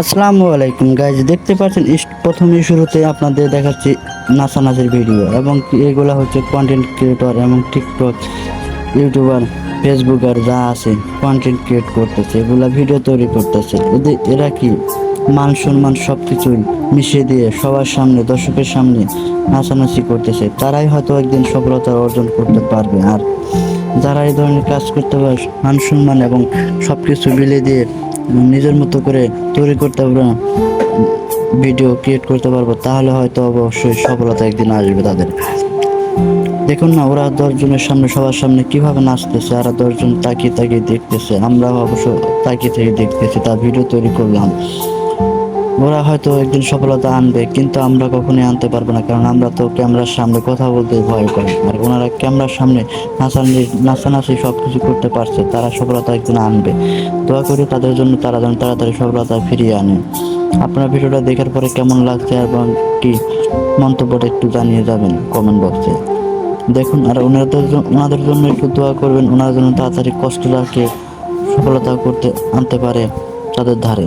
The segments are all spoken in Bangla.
আসসালামু আলাইকুম গাইজ দেখতে পাচ্ছেন প্রথমে শুরুতে আপনাদের দেখাচ্ছি নাচানাচের ভিডিও এবং এগুলো হচ্ছে কন্টেন্ট ক্রিয়েটর এবং টিকটক ইউটিউবার ফেসবুকার যা আছে কন্টেন্ট ক্রিয়েট করতেছে, এগুলা ভিডিও তৈরি করতেছে। এদের, এরা কি? মান সম্মান সব কিছুই মিশিয়ে দিয়ে সবার সামনে, দর্শকের সামনে নাচানাচি করতেছে। তারাই হয়তো একদিন সফলতা অর্জন করতে পারবে। আর যারা এই ধরনের কাজ করতে পারে, মান সম্মান এবং সব কিছু মিলিয়ে দিয়ে নিজের মতো করে তৈরি করতে পারব ভিডিও ক্রিয়েট করতে পারব, তাহলে হয়তো অবশ্যই সফলতা একদিন আসবে তাদের। দেখুন না, ওরা দশজনের সামনে, সবার সামনে কীভাবে নাচতেছে, আর দশজন তাকিয়ে তাকিয়ে দেখতেছে। আমরাও অবশ্য তাকিয়ে থেকে দেখতেছি তার ভিডিও তৈরি করলাম। ওরা হয়তো একদিন সফলতা আনবে, কিন্তু আমরা কখনোই আনতে পারব না, কারণ আমরা তো ক্যামেরার সামনে কথা বলতে ভয় পাই আর ওনারা ক্যামেরার সামনে নাচানি, নাচানাচি সব কিছু করতে পারছে, তারা সফলতা একদিন আনবে। দোয়া করি তাদের জন্য তারা যেন তাড়াতাড়ি সফলতা ফিরিয়ে আনে। আপনার ভিডিওটা দেখার পরে কেমন লাগছে এবং কি মন্তব্যটা একটু জানিয়ে যাবেন কমেন্ট বক্সে দেখুন, আর ওনাদের ওনাদের জন্য একটু দোয়া করবেন, ওনারা যেন তাড়াতাড়ি কষ্টটাকে সফলতা করতে, আনতে পারে তাদের ধারে।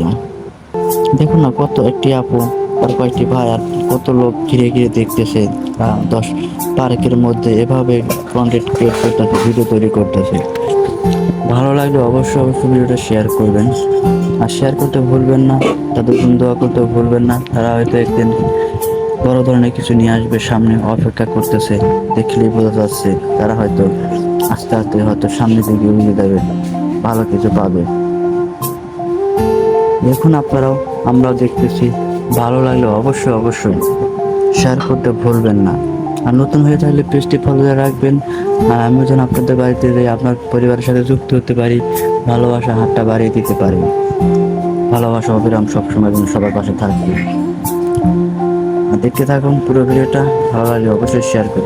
দেখুন না কত একটি আপু আর কয়েকটি ভাই আর কত লোক ঘিরে ঘিরে দেখতেছে। দশ পার্কের মধ্যে এভাবে কন্টেন্ট ক্রিয়েট করতেছে ভিডিও তৈরি করতেছে ভালো লাগলে অবশ্যই অবশ্যই ভিডিওটা শেয়ার করবেন। আর শেয়ার করতে ভুলবেন না, তাদের জন্য দোয়া করতে ভুলবেন না। তারা হয়তো একদিন বড় ধরনের কিছু নিয়ে আসবে, সামনে অপেক্ষা করতেছে, দেখলেই বোঝা যাচ্ছে তারা হয়তো আস্তে আস্তে হয়তো সামনে দিকে এগিয়ে যাবে, ভালো কিছু পাবে। দেখুন আপনারাও আমরাও দেখতেছি। ভালো লাগলে, অবশ্যই অবশ্যই। শেয়ার করতে ভুলবেন না। আর নতুন হয়ে থাকলে পেজটি ফলো রাখবেন। আর আমিও যেন আপনাদের বাড়িতে যাই, আপনার পরিবারের সাথে যুক্ত হতে পারি, ভালোবাসা হাতটা বাড়িয়ে দিতে পারি। ভালোবাসা, অবিরাম সবসময় যেন সবার পাশে থাকবে। দেখতে থাকুন পুরো ভিডিওটা। ভালো লাগলে অবশ্যই শেয়ার করুন